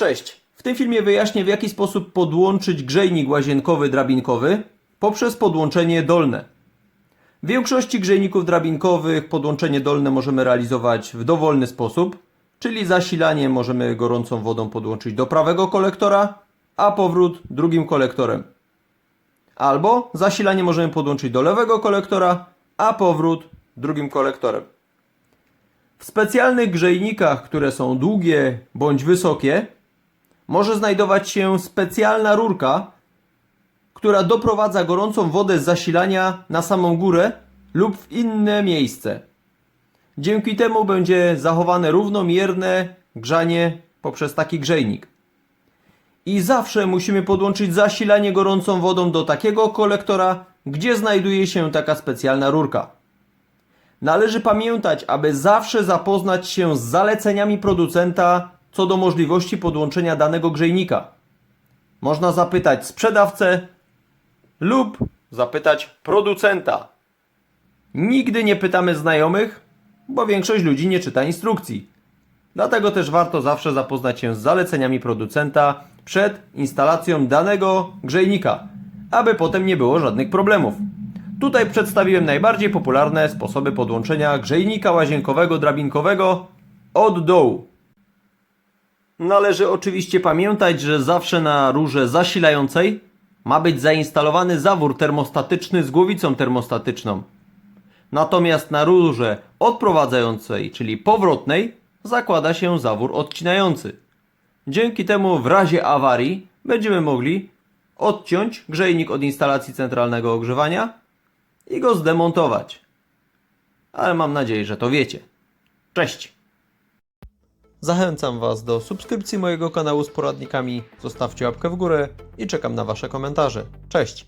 Cześć! W tym filmie wyjaśnię w jaki sposób podłączyć grzejnik łazienkowy drabinkowy poprzez podłączenie dolne. W większości grzejników drabinkowych podłączenie dolne możemy realizować w dowolny sposób, czyli zasilanie możemy gorącą wodą podłączyć do prawego kolektora, a powrót drugim kolektorem. Albo zasilanie możemy podłączyć do lewego kolektora, a powrót drugim kolektorem. W specjalnych grzejnikach, które są długie bądź wysokie, może znajdować się specjalna rurka, która doprowadza gorącą wodę z zasilania na samą górę lub w inne miejsce. Dzięki temu będzie zachowane równomierne grzanie poprzez taki grzejnik. I zawsze musimy podłączyć zasilanie gorącą wodą do takiego kolektora, gdzie znajduje się taka specjalna rurka. Należy pamiętać, aby zawsze zapoznać się z zaleceniami producenta co do możliwości podłączenia danego grzejnika. Można zapytać sprzedawcę lub zapytać producenta. Nigdy nie pytamy znajomych, bo większość ludzi nie czyta instrukcji. Dlatego też warto zawsze zapoznać się z zaleceniami producenta przed instalacją danego grzejnika, aby potem nie było żadnych problemów. Tutaj przedstawiłem najbardziej popularne sposoby podłączenia grzejnika łazienkowego drabinkowego od dołu. Należy oczywiście pamiętać, że zawsze na rurze zasilającej ma być zainstalowany zawór termostatyczny z głowicą termostatyczną. Natomiast na rurze odprowadzającej, czyli powrotnej, zakłada się zawór odcinający. Dzięki temu w razie awarii będziemy mogli odciąć grzejnik od instalacji centralnego ogrzewania i go zdemontować. Ale mam nadzieję, że to wiecie. Cześć! Zachęcam Was do subskrypcji mojego kanału z poradnikami, zostawcie łapkę w górę i czekam na Wasze komentarze. Cześć!